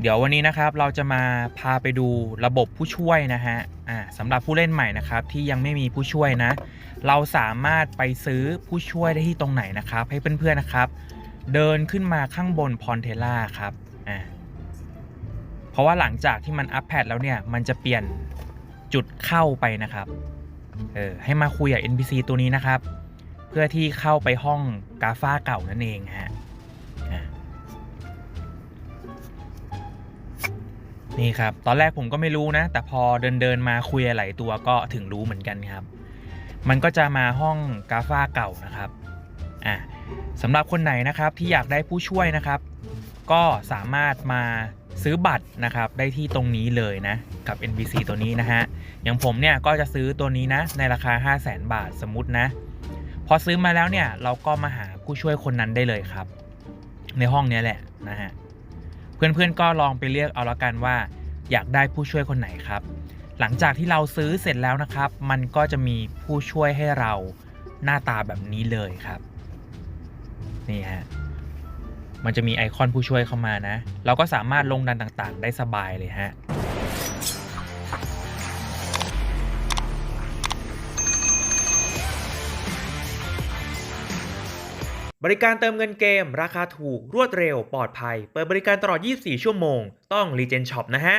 เดี๋ยววันนี้นะครับเราจะมาพาไปดูระบบผู้ช่วยนะฮะอ่าสำหรับผู้เล่นใหม่นะครับที่ยังไม่มีผู้ช่วยนะ เราสามารถไปซื้อผู้ช่วยได้ที่ตรงไหนนะครับ ให้เพื่อนๆนะครับ เดินขึ้นมาข้างบนพรเทล่าครับอ่าเพราะว่าหลังจากที่มันอัปแพดแล้วเนี่ยมันจะเปลี่ยนจุดเข้าไปนะครับเออให้มาคุยกับ NPC ตัวนี้นะครับ เพื่อที่เข้าไปห้องกาฟ้าเก่านั่นเองฮะอ่า นี่ครับ ตอนแรกผมก็ไม่รู้นะ แต่พอเดินเดินมาคุยหลายตัวก็ถึงรู้เหมือนกันครับ มันก็จะมาห้องกาฟ้าเก่านะครับ อะสำหรับคนไหนนะครับที่อยากได้ผู้ช่วยนะครับ ก็สามารถมาซื้อบัตรนะครับได้ที่ตรงนี้เลยนะกับ NPC ตัวนี้นะฮะ อย่างผมเนี่ยก็จะซื้อตัวนี้นะในราคา 5 0 0แสนบาทสมมตินะ พอซื้อมาแล้วเนี่ยเราก็มาหาผู้ช่วยคนนั้นได้เลยครับ ในห้องนี้แหละนะฮะ เพื่อนๆก็ลองไปเลือกเอาละกันว่า อยากได้ผู้ช่วยคนไหนครับ หลังจากที่เราซื้อเสร็จแล้วนะครับ มันก็จะมีผู้ช่วยให้เราหน้าตาแบบนี้เลยครับนี่ฮะมันจะมีไอคอนผู้ช่วยเข้ามานะ เราก็สามารถลงดันต่างๆ ได้สบายเลยฮะ บริการเติมเงินเกม ราคาถูกรวดเร็วปลอดภัย เปิดบริการตลอด 24 ชั่วโมง ต้อง Legend Shop นะฮะ